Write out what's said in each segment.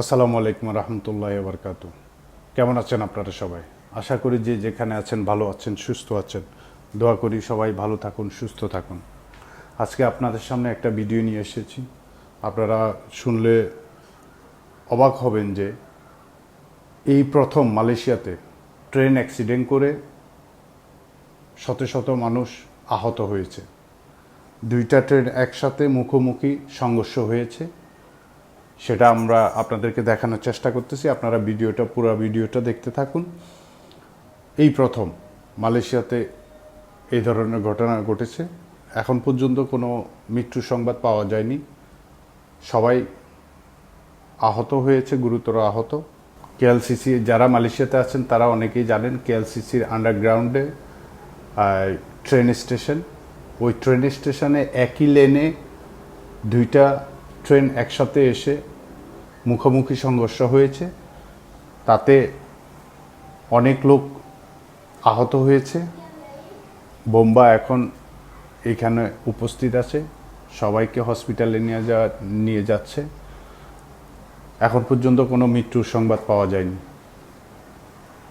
আসসালামু আলাইকুম রহমতুল্লাহ বরকাত কেমন আছেন আপনারা সবাই? আশা করি যে যেখানে আছেন ভালো আছেন, সুস্থ আছেন। দোয়া করি সবাই ভালো থাকুন, সুস্থ থাকুন। আজকে আপনাদের সামনে একটা ভিডিও নিয়ে এসেছি। আপনারা শুনলে অবাক হবেন যে এই প্রথম মালয়েশিয়াতে ট্রেন অ্যাক্সিডেন্ট করে শত শত মানুষ আহত হয়েছে। দুইটা ট্রেন একসাথে মুখোমুখি সংঘর্ষ হয়েছে। সেটা আমরা আপনাদেরকে দেখানোর চেষ্টা করতেছি। আপনারা ভিডিওটা, পুরো ভিডিওটা দেখতে থাকুন। এই প্রথম, মালয়েশিয়াতে এই ধরনের ঘটনা ঘটেছে। এখন পর্যন্ত কোনো মৃত্যু সংবাদ পাওয়া যায়নি। সবাই আহত হয়েছে, গুরুতর আহত। কেএলসিসি, যারা মালয়েশিয়াতে আছেন, তারা অনেকেই জানেন কেএলসিসির আন্ডারগ্রাউন্ডে ট্রেন স্টেশন। ওই ট্রেন স্টেশনে একই লেনে দুইটা ট্রেন একসাথে এসে মুখোমুখি সংঘর্ষ হয়েছে। তাতে অনেক লোক আহত হয়েছে। বোম্বা এখন এখানে উপস্থিত আছে। সবাইকে হসপিটালে নিয়ে যাওয়া নিয়ে যাচ্ছে। এখন পর্যন্ত কোনো মৃত্যুর সংবাদ পাওয়া যায়নি।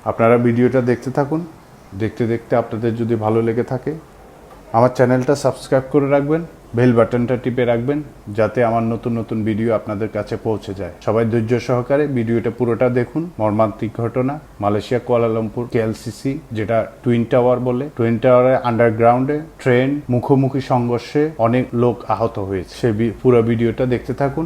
আপনারা ভিডিওটা দেখতে থাকুন। দেখতে দেখতে আপনাদের যদি ভালো লেগে থাকে, আমার চ্যানেলটা সাবস্ক্রাইব করে রাখবেন। বেল বাটনটা টিপে রাখবেন যাতে আমার নতুন নতুন ভিডিও আপনাদের কাছে পৌঁছে যায়। সবাই ধৈর্য সহকারে ভিডিওটা পুরোটা দেখুন। মর্মান্তিক ঘটনা, মালয়েশিয়া, কুয়ালালামপুর, কেএলসিসি, যেটা টুইন টাওয়ার বলে। টুইন টাওয়ারের আন্ডারগ্রাউন্ডে ট্রেন, মুখোমুখি সংঘর্ষে অনেক লোক আহত হয়েছে। সে পুরো ভিডিওটা দেখতে থাকুন।